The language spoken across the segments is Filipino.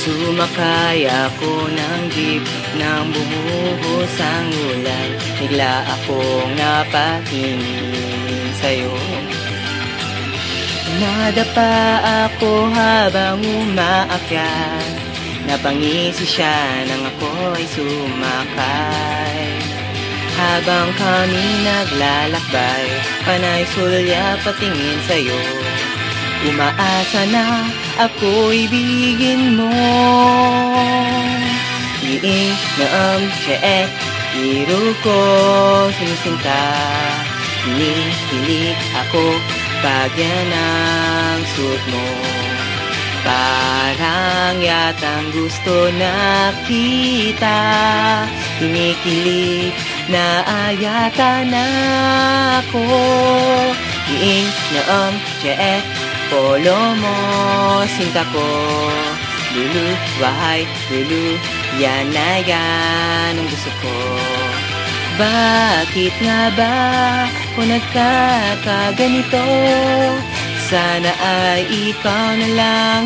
Sumakay ako ng jeep nang bumuhos ang ulan. Bigla akong napatingin sa'yo. Nadapa ako habang umaakyat. Napangisi siya nang ako ay sumakay. Habang kami naglalakbay Panay sulya patingin sa'yo Umaasa na ako'y bigin mo. Iing naam siya eh Iro ko sinisinta Hinihilig ako pag yan ang suot mo. Parang yatang gusto nakita Kinikilig na ayata na ako. Iing naam siya eh Polo mo, sinta ko Lulu, wahay, lulu Yan na yan ang gusto ko. Bakit nga ba kung nagkakaganito? Sana ay ikaw na lang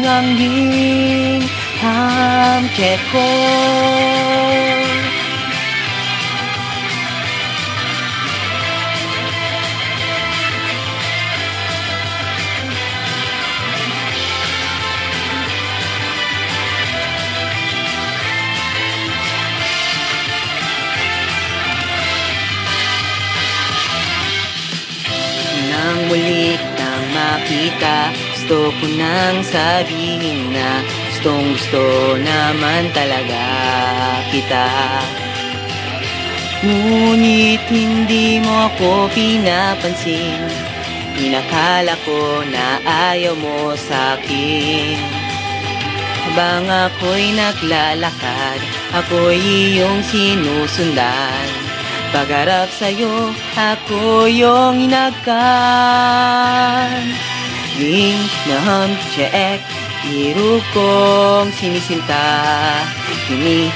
Nang muli nang makita. Gusto ko nang sabihin na Gustong gusto naman talaga kita. Ngunit hindi mo ako pinapansin. Inakala ko na ayaw mo sa'kin Habang ako'y naglalakad Ako'y iyong sinusundan Pagharap sa'yo, ako yung inagkan. Ling naham check Hiro kong sinisinta. Kini